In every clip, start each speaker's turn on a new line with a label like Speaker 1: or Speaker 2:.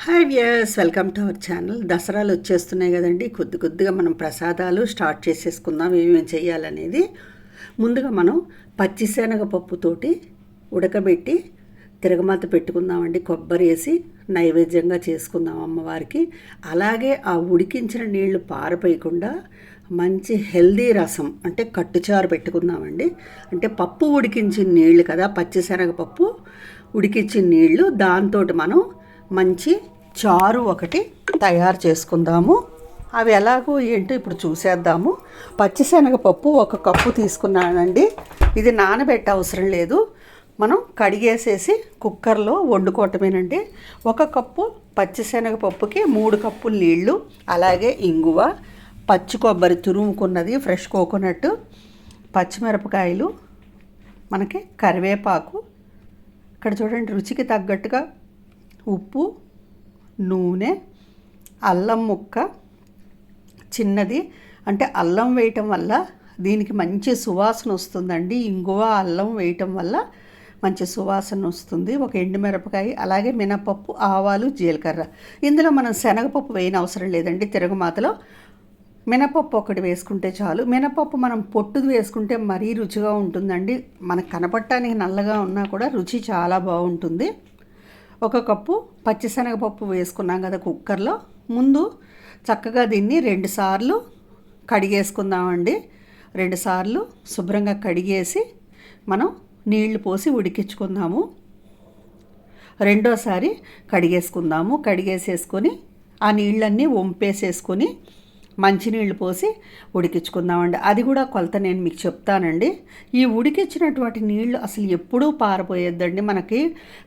Speaker 1: Hi viewers welcome to our channel దసరాలు వచ్చేస్తున్నాయి కదండి. కొద్ది కొద్దిగా మనం ప్రసాదాలు స్టార్ట్ చేసేసుకుందాం. ఏమేమి చేయాలనేది. ముందుగా మనం పచ్చిశనగ పప్పుతోటి ఉడకబెట్టి తిరగమాత పెట్టుకుందామండి. కొబ్బరి వేసి నైవేద్యంగా చేసుకుందాం అమ్మవారికి. అలాగే ఆ ఉడికించిన నీళ్ళు పారిపోయకుండా మంచి హెల్దీ రసం అంటే కట్టుచారు పెట్టుకుందామండి. అంటే పప్పు ఉడికించిన నీళ్ళు కదా పచ్చిశనగ పప్పు ఉడికించిన నీళ్ళు. దాంతో మనం మంచి చారు ఒకటి తయారు చేసుకుందాము. అవి ఎలాగో ఏంటో ఇప్పుడు చూసేద్దాము. పచ్చిశనగపప్పు ఒక కప్పు తీసుకున్నానండి. ఇది నానబెట్ట అవసరం లేదు. మనం కడిగేసేసి కుక్కర్లో వండుకోవటమేనండి. ఒక కప్పు పచ్చిశనగపప్పుకి మూడు కప్పులు నీళ్ళు అలాగే ఇంగువ పచ్చి కొబ్బరి తురుముకున్నది ఫ్రెష్ కోకోనట్ పచ్చిమిరపకాయలు మనకి కరివేపాకు. ఇక్కడ చూడండి రుచికి తగ్గట్టుగా ఉప్పు నూనె అల్లం ముక్క చిన్నది. అంటే అల్లం వేయటం వల్ల దీనికి మంచి సువాసన వస్తుందండి. ఇంగువ అల్లం వేయటం వల్ల మంచి సువాసన వస్తుంది. ఒక ఎండుమిరపకాయ అలాగే మినపప్పు ఆవాలు జీలకర్ర. ఇందులో మనం శనగపప్పు వేయని అవసరం లేదండి తిరుగుమాతలో మినపప్పు ఒకటి వేసుకుంటే చాలు. మినపప్పు మనం పొట్టుది వేసుకుంటే మరీ రుచిగా ఉంటుందండి. మనకు కనపడటానికి నల్లగా ఉన్నా కూడా రుచి చాలా బాగుంటుంది. ఒక కప్పు పచ్చిశనగపప్పు వేసుకున్నాం కదా కుక్కర్లో. ముందు చక్కగా దీన్ని రెండుసార్లు కడిగేసుకుందామండి. రెండుసార్లు శుభ్రంగా కడిగేసి మనం నీళ్ళు పోసి ఉడికించుకుందాము. రెండోసారి కడిగేసుకుందాము. కడిగేసేసుకొని ఆ నీళ్ళన్నీ వంపేసేసుకొని మంచినీళ్ళు పోసి ఉడికించుకుందామండి. అది కూడా కొలత నేను మీకు చెప్తానండి. ఈ ఉడికించినటువంటి నీళ్ళు అసలు ఎప్పుడూ పారపోయేద్దండి మనకి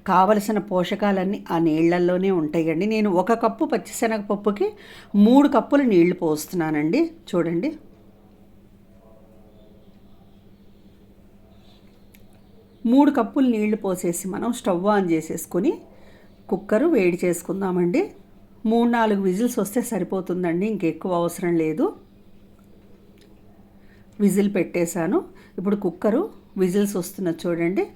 Speaker 1: కావలసిన పోషకాలన్నీ ఆ నీళ్ళల్లోనే ఉంటాయండి. నేను ఒక కప్పు పచ్చిశనగపప్పుకి మూడు కప్పులు నీళ్ళు పోస్తున్నానండి. చూడండి. మూడు కప్పులు నీళ్ళు పోసేసి మనం స్టవ్ ఆన్ చేసేసుకొని కుక్కరు వేడి చేసుకుందామండి. మూడు నాలుగు విజిల్స్ వస్తే సరిపోతుందండి ఇంకెక్కువ అవసరం లేదు. విజిల్ పెట్టేశాను. ఇప్పుడు కుక్కరు విజిల్స్ వస్తున్నది చూడండి.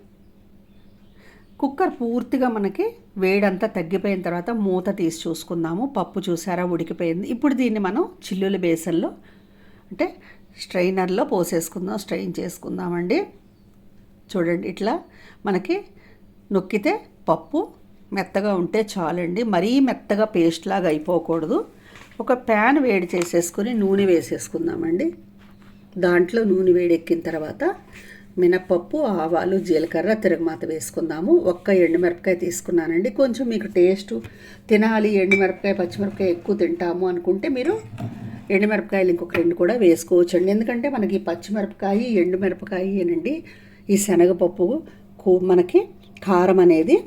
Speaker 1: కుక్కర్ పూర్తిగా మనకి వేడంతా తగ్గిపోయిన తర్వాత మూత తీసి చూసుకుందాము. పప్పు చూసారా ఉడికిపోయింది. ఇప్పుడు దీన్ని మనం చిల్లుల బేసన్లో అంటే స్ట్రైనర్లో పోసేసుకుందాం స్ట్రెయిన్ చేసుకుందామండి. చూడండి ఇట్లా మనకి నొక్కితే పప్పు మెత్తగా ఉంటే చాలండి. మరీ మెత్తగా పేస్ట్ లాగా అయిపోకూడదు. ఒక ప్యాన్ వేడి చేసేసుకుని నూనె వేసేసుకుందామండి. దాంట్లో నూనె వేడెక్కిన తర్వాత మినప్పప్పు ఆవాలు జీలకర్ర తిరగమాత వేసుకుందాము. ఒక్క ఎండుమిరపకాయ తీసుకున్నానండి. కొంచెం మీకు టేస్ట్ తినాలి. ఎండుమిరపకాయ పచ్చిమిరపకాయ ఎక్కువ తింటాము అనుకుంటే మీరు ఎండుమిరపకాయలు ఇంకొక రెండు కూడా వేసుకోవచ్చండి. ఎందుకంటే మనకి పచ్చిమిరపకాయ ఎండుమిరపకాయ ఏనండి ఈ శనగపప్పు మనకి కారం అనేది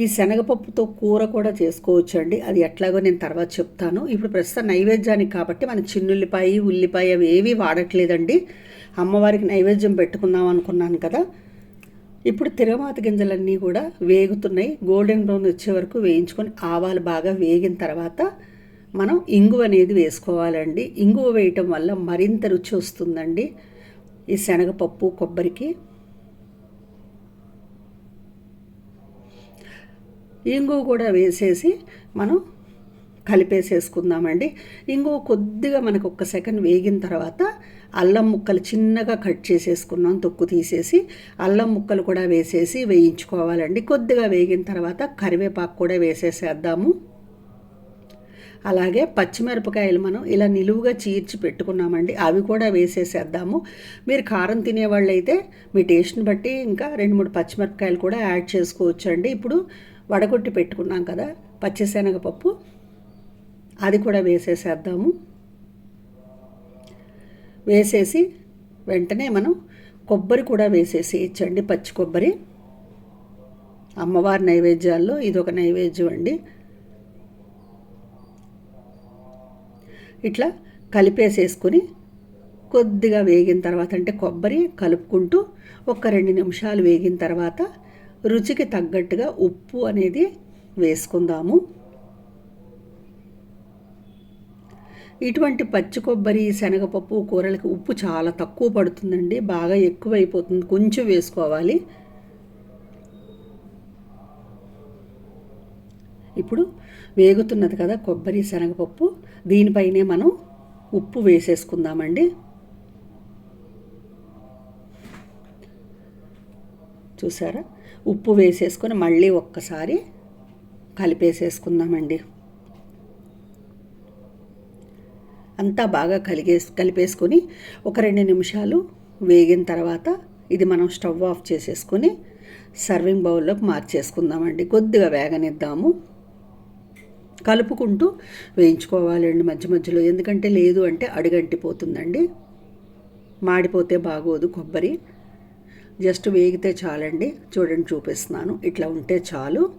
Speaker 1: ఈ శనగపప్పుతో కూర కూడా చేసుకోవచ్చు అండి అది ఎట్లాగో నేను తర్వాత చెప్తాను. ఇప్పుడు ప్రస్తుతం నైవేద్యానికి కాబట్టి మన చిన్నుల్లిపాయ ఉల్లిపాయ అవి ఏవీ వాడట్లేదండి. అమ్మవారికి నైవేద్యం పెట్టుకుందాం అనుకున్నాను కదా. ఇప్పుడు తిరగమాత గింజలన్నీ కూడా వేగుతున్నాయి. గోల్డెన్ బ్రౌన్ వచ్చే వరకు వేయించుకొని ఆవాలు బాగా వేగిన తర్వాత మనం ఇంగువ అనేది వేసుకోవాలండి. ఇంగువ వేయటం వల్ల మరింత రుచి వస్తుందండి. ఈ శనగపప్పు కొబ్బరికి ఇంగు కూడా వేసేసి మనం కలిపేసేసుకుందామండి. ఇంగువ కొద్దిగా మనకు ఒక్క సెకండ్ వేగిన తర్వాత అల్లం ముక్కలు చిన్నగా కట్ చేసేసుకున్నాం తొక్కు తీసేసి అల్లం ముక్కలు కూడా వేసేసి వేయించుకోవాలండి. కొద్దిగా వేగిన తర్వాత కరివేపాకు కూడా వేసేసేద్దాము. అలాగే పచ్చిమిరపకాయలు మనం ఇలా నిలువుగా చీర్చి పెట్టుకున్నామండి అవి కూడా వేసేసేద్దాము. మీరు కారం తినేవాళ్ళు అయితే మీ టేస్ట్ని బట్టి ఇంకా రెండు మూడు పచ్చిమిరపకాయలు కూడా యాడ్ చేసుకోవచ్చు అండి ఇప్పుడు వడగొట్టి పెట్టుకున్నాం కదా పచ్చిశనగపప్పు. అది కూడా వేసేసేద్దాము. వేసేసి వెంటనే మనం కొబ్బరి కూడా వేసేసేయచ్చండి పచ్చి కొబ్బరి. అమ్మవారి నైవేద్యాల్లో ఇది ఒక నైవేద్యం అండి. ఇట్లా కలిపేసేసుకొని కొద్దిగా వేగిన తర్వాత అంటే కొబ్బరి కలుపుకుంటూ ఒక రెండు నిమిషాలు వేగిన తర్వాత రుచికి తగ్గట్టుగా ఉప్పు అనేది వేసుకుందాము. ఇటువంటి పచ్చి కొబ్బరి శనగపప్పు కూరలకి ఉప్పు చాలా తక్కువ పడుతుందండి. బాగా ఎక్కువ అయిపోతుంది కొంచెం వేసుకోవాలి. ఇప్పుడు వేగుతున్నది కదా కొబ్బరి శనగపప్పు. దీనిపైనే మనం ఉప్పు వేసేసుకుందామండి. చూసారా? ఉప్పు వేసేసుకొని మళ్ళీ ఒక్కసారి కలిపేసేసుకుందామండి. అంతా బాగా కలిగే కలిపేసుకొని ఒక రెండు నిమిషాలు వేగిన తర్వాత ఇది మనం స్టవ్ ఆఫ్ చేసేసుకొని సర్వింగ్ బౌల్లోకి మార్చేసుకుందామండి. కొద్దిగా వేగనిద్దాము. కలుపుకుంటూ వేయించుకోవాలండి మధ్య మధ్యలో. ఎందుకంటే లేదు అంటే అడుగంటిపోతుందండి. మాడిపోతే బాగోదు కొబ్బరి. జస్ట్ వేగితే చాలండి. చూడండి చూపిస్తున్నాను. ఇట్లా ఉంటే చాలు.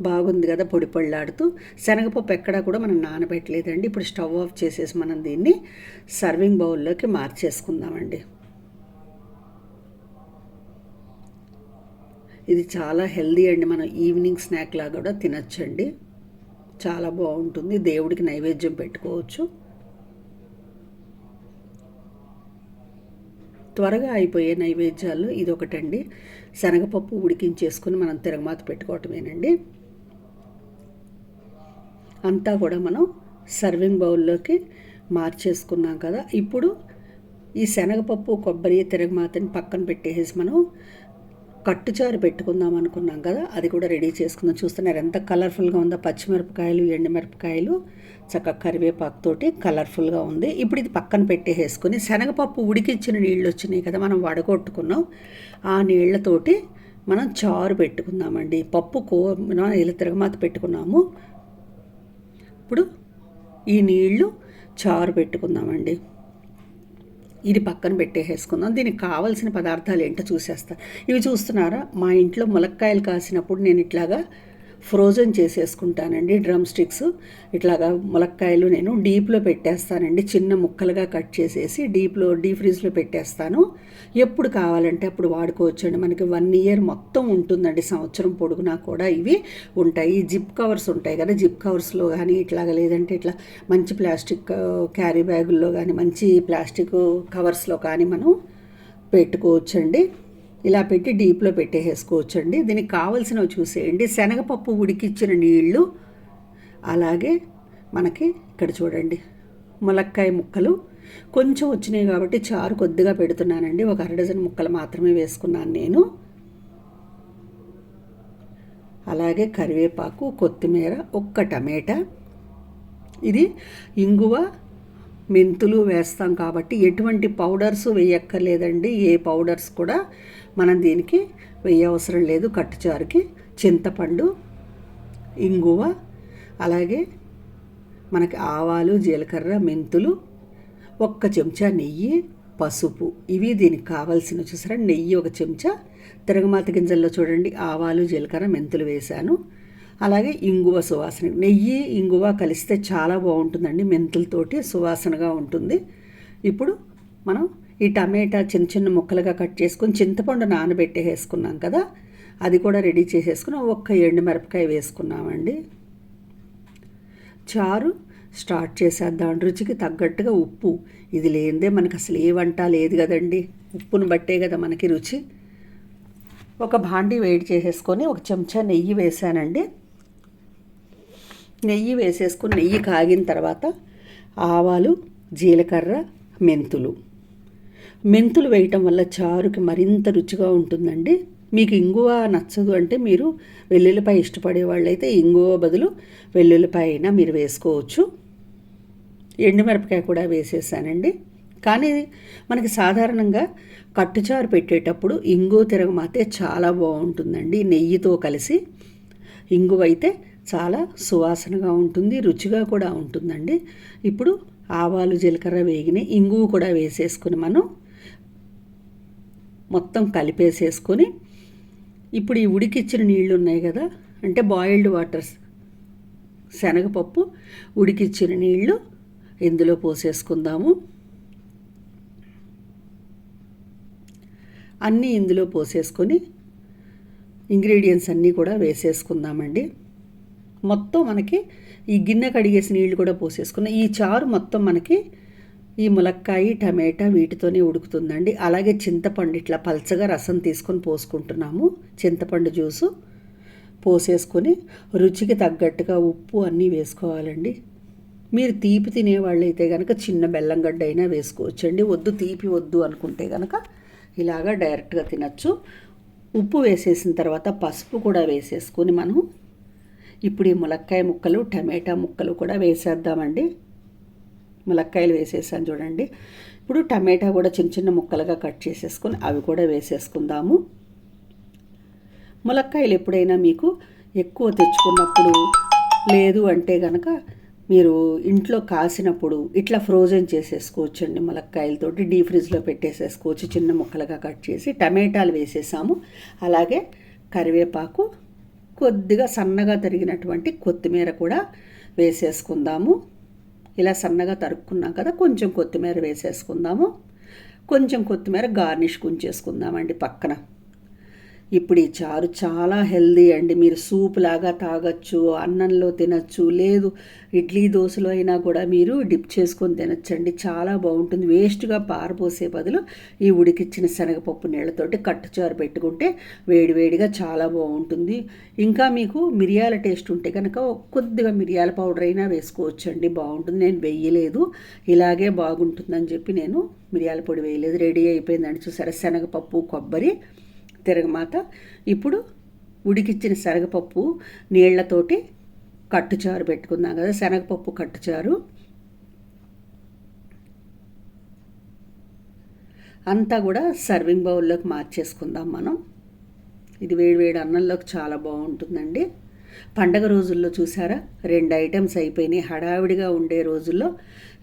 Speaker 1: బాగుంది కదా పొడి పొళ్ళాడుతూ. శనగపప్పు ఎక్కడా కూడా మనం నానబెట్టలేదండి. ఇప్పుడు స్టవ్ ఆఫ్ చేసేసి మనం దీన్ని సర్వింగ్ బౌల్లోకి మార్చేసుకుందామండి. ఇది చాలా హెల్దీ అండి. మనం ఈవినింగ్ స్నాక్ లాగా కూడా తినచ్చండి. చాలా బాగుంటుంది. దేవుడికి నైవేద్యం పెట్టుకోవచ్చు. త్వరగా అయిపోయే నైవేద్యాలు ఇది ఒకటండి శనగపప్పు ఉడికించేసుకుని మనం తిరగమాత పెట్టుకోవటమేనండి. అంతా కూడా మనం సర్వింగ్ బౌల్లోకి మార్చేసుకున్నాం కదా. ఇప్పుడు ఈ శనగపప్పు కొబ్బరి తిరగమాతని పక్కన పెట్టేసి మనం కట్టుచారు పెట్టుకుందాం అనుకున్నాం కదా అది కూడా రెడీ చేసుకుందాం. చూస్తున్నారు ఎంత కలర్ఫుల్గా ఉందో పచ్చిమిరపకాయలు ఎండుమిరపకాయలు చక్కగా కరివేపాకుతోటి కలర్ఫుల్గా ఉంది. ఇప్పుడు ఇది పక్కన పెట్టేసుకొని శనగపప్పు ఉడికిచ్చిన నీళ్ళు వచ్చినాయి కదా మనం వడగొట్టుకున్నాం. ఆ నీళ్ళతోటి మనం చారు పెట్టుకుందామండి. పప్పు కో ఇలా తిరగమాత పెట్టుకున్నాము. ఇప్పుడు ఈ నీళ్ళు చారు పెట్టుకుందామండి. ఇది పక్కన పెట్టేసేసుకుందాం. దీనికి కావాల్సిన పదార్థాలు ఏంటో చూసేస్తా. ఇవి చూస్తున్నారా? మా ఇంట్లో ములక్కాయలు కాసినప్పుడు నేను ఇట్లాగా ఫ్రోజన్ చేసేసుకుంటానండి డ్రమ్ స్టిక్స్. ఇట్లాగా ములక్కాయలు నేను డీప్లో పెట్టేస్తానండి. చిన్న ముక్కలుగా కట్ చేసేసి డీప్లో డీప్ ఫ్రీజ్లో పెట్టేస్తాను. ఎప్పుడు కావాలంటే అప్పుడు వాడుకోవచ్చండి. మనకి వన్ ఇయర్ మొత్తం ఉంటుందండి. సంవత్సరం పొడుగునా కూడా ఇవి ఉంటాయి. జిప్ కవర్స్ ఉంటాయి కదా జిప్ కవర్స్లో కానీ ఇట్లాగా లేదంటే ఇట్లా మంచి ప్లాస్టిక్ క్యారీ బ్యాగుల్లో కానీ మంచి ప్లాస్టిక్ కవర్స్లో కానీ మనం పెట్టుకోవచ్చండి. ఇలా పెట్టి డీప్లో పెట్టేసుకోవచ్చండి దీనికి కావలసినవి చూసేయండి. శనగపప్పు ఉడికిచ్చిన నీళ్ళు అలాగే మనకి ఇక్కడ చూడండి ములక్కాయ ముక్కలు. కొంచెం వచ్చినాయి కాబట్టి చారు కొద్దిగా పెడుతున్నానండి. ఒక అర డజన్ ముక్కలు మాత్రమే వేసుకున్నాను నేను. అలాగే కరివేపాకు కొత్తిమీర ఒక్క టమాటా. ఇది ఇంగువ మెంతులు వేస్తాం కాబట్టి ఎటువంటి పౌడర్స్ వేయక్కర్లేదండి. ఏ పౌడర్స్ కూడా మనం దీనికి వేయవసరం లేదు. కట్టుచారుకి చింతపండు ఇంగువ అలాగే మనకి ఆవాలు జీలకర్ర మెంతులు ఒక్క చెంచా నెయ్యి పసుపు. ఇవి దీనికి కావాల్సిన చూసారా నెయ్యి ఒక చెంచా. తిరగమాత గింజల్లో చూడండి ఆవాలు జీలకర్ర మెంతులు వేశాను. అలాగే ఇంగువ సువాసన. నెయ్యి ఇంగువ కలిస్తే చాలా బాగుంటుందండి మెంతులతోటి సువాసనగా ఉంటుంది. ఇప్పుడు మనం ఈ టమాటా చిన్న చిన్న ముక్కలుగా కట్ చేసుకొని చింతపండు నానబెట్టేసుకున్నాం కదా అది కూడా రెడీ చేసేసుకుని ఒక్క ఎండు మిరపకాయ వేసుకున్నామండి. చారు స్టార్ట్ చేసేద్దాం రుచికి తగ్గట్టుగా ఉప్పు. ఇది లేనిదే మనకు అసలు ఏ వంట లేదు కదండి ఉప్పును బట్టే కదా మనకి రుచి. ఒక భాండి వేడి చేసేసుకొని ఒక చెంచా నెయ్యి వేసానండి. నెయ్యి వేసేసుకుని నెయ్యి కాగిన తర్వాత ఆవాలు జీలకర్ర మెంతులు. మెంతులు వేయటం వల్ల చారుకి మరింత రుచిగా ఉంటుందండి. మీకు ఇంగువ నచ్చదు అంటే మీరు వెల్లుల్లిపాయ ఇష్టపడే వాళ్ళైతే ఇంగువ బదులు వెల్లుల్లిపాయ అయినా మీరు వేసుకోవచ్చు. ఎండుమిరపకాయ కూడా వేసేసానండి. కానీ మనకి సాధారణంగా కట్టుచారు పెట్టేటప్పుడు ఇంగువ తిరగమాతే చాలా బాగుంటుందండి. నెయ్యితో కలిసి ఇంగువ అయితే చాలా సువాసనగా ఉంటుంది రుచిగా కూడా ఉంటుందండి. ఇప్పుడు ఆవాలు జీలకర్ర వేగిన ఇంగువ కూడా వేసేసుకుని మనం మొత్తం కలిపేసేసుకొని ఇప్పుడు ఈ ఉడికిచ్చిన నీళ్ళు ఉన్నాయి కదా అంటే బాయిల్డ్ వాటర్స్ శనగపప్పు ఉడికిచ్చిన నీళ్ళు ఇందులో పోసేసుకుందాము. అన్నీ ఇందులో పోసేసుకొని ఇంగ్రీడియంట్స్ అన్నీ కూడా వేసేసుకుందామండి. మొత్తం మనకి ఈ గిన్నె కడిగేసి నీళ్ళు కూడా పోసేసుకున్న. ఈ చారు మొత్తం మనకి ఈ ములక్కాయ టమాటా వీటితోనే ఉడుకుతుందండి. అలాగే చింతపండు ఇట్లా పల్చగా రసం తీసుకొని పోసుకుంటున్నాము. చింతపండు జ్యూసు పోసేసుకొని రుచికి తగ్గట్టుగా ఉప్పు అన్నీ వేసుకోవాలండి. మీరు తీపి తినేవాళ్ళైతే కనుక చిన్న బెల్లం గడ్డ అయినా వేసుకోవచ్చండి. వద్దు తీపి వద్దు అనుకుంటే కనుక ఇలాగా డైరెక్ట్గా తినచ్చు. ఉప్పు వేసేసిన తర్వాత పసుపు కూడా వేసేసుకొని మనం ఇప్పుడు ఈ ములక్కాయ ముక్కలు టమాటా ముక్కలు కూడా వేసేద్దామండి. ములక్కాయలు వేసేసాను చూడండి. ఇప్పుడు టమాటా కూడా చిన్న చిన్న ముక్కలుగా కట్ చేసేసుకొని అవి కూడా వేసేసుకుందాము. ములక్కాయలు ఎప్పుడైనా మీకు ఎక్కువ తెచ్చుకున్నప్పుడు లేదు అంటే కనుక మీరు ఇంట్లో కాసినప్పుడు ఇట్లా ఫ్రోజన్ చేసేసుకోవచ్చు అండి ములక్కాయలతోటి. డీ ఫ్రిడ్జ్లో పెట్టేసేసుకోవచ్చు చిన్న ముక్కలుగా కట్ చేసి టమాటాలు వేసేసాము. అలాగే కరివేపాకు కొద్దిగా సన్నగా తరిగినటువంటి కొత్తిమీర కూడా వేసేసుకుందాము. ఇలా సన్నగా తరుక్కున్నాం కదా కొంచెం కొత్తిమీర వేసేసుకుందాము. కొంచెం కొత్తిమీర గార్నిష్ గుంచేసుకుందామండి పక్కన. ఇప్పుడు ఈ చారు చాలా హెల్దీ అండి. మీరు సూప్ లాగా తాగొచ్చు అన్నంలో తినచ్చు లేదు ఇడ్లీ దోశలో అయినా కూడా మీరు డిప్ చేసుకొని తినచ్చండి. చాలా బాగుంటుంది. వేస్ట్గా పారపోసే బదులు ఈ ఉడికిచ్చిన శనగపప్పు నీళ్ళతోటి కట్టుచారు పెట్టుకుంటే వేడివేడిగా చాలా బాగుంటుంది. ఇంకా మీకు మిరియాల టేస్ట్ ఉంటే కనుక కొద్దిగా మిరియాల పౌడర్ అయినా వేసుకోవచ్చండి. బాగుంటుంది. నేను వెయ్యలేదు ఇలాగే బాగుంటుందని చెప్పి నేను మిరియాల పొడి వేయలేదు. రెడీ అయిపోయిందని చూసారా? శనగపప్పు కొబ్బరి తిరగమాత ఇప్పుడు ఉడికిచ్చిన శనగపప్పు నీళ్ళతోటి కట్టుచారు పెట్టుకుందాం కదా శనగపప్పు కట్టుచారు. అంతా కూడా సర్వింగ్ బౌల్లోకి మార్చేసుకుందాం మనం. ఇది వేడి వేడి అన్నంలోకి చాలా బాగుంటుందండి. పండగ రోజుల్లో చూసారా రెండు ఐటమ్స్ అయిపోయినాయి. హడావిడిగా ఉండే రోజుల్లో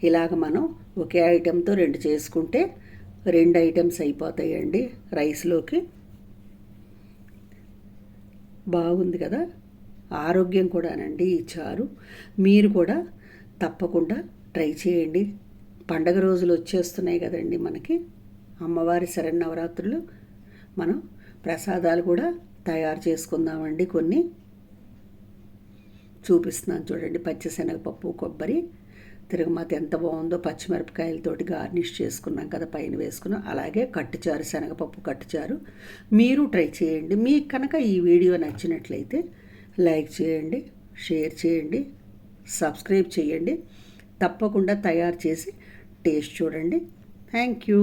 Speaker 1: ఇలాగ మనం ఒకే ఐటెంతో రెండు చేసుకుంటే రెండు ఐటమ్స్ అయిపోతాయండి రైస్లోకి. బాగుంది కదా? ఆరోగ్యం కూడానండి ఈ చారు. మీరు కూడా తప్పకుండా ట్రై చేయండి. పండగ రోజులు వచ్చేస్తున్నాయి కదండి మనకి. అమ్మవారి శరణవరాత్రులు మనం ప్రసాదాలు కూడా తయారు చేసుకుందామండి కొన్ని. చూపిస్తున్నాను చూడండి పచ్చిశనగపప్పు కొబ్బరి తిరగమాత ఎంత బాగుందో పచ్చిమిరపకాయలతోటి గార్నిష్ చేసుకున్నాం కదా పైన వేసుకున్నాం. అలాగే కట్టుచారు శనగపప్పు కట్టుచారు. మీరు ట్రై చేయండి. మీకు కనుక ఈ వీడియో నచ్చినట్లయితే లైక్ చేయండి షేర్ చేయండి సబ్స్క్రైబ్ చేయండి. తప్పకుండా తయారు చేసి టేస్ట్ చూడండి. Thank you.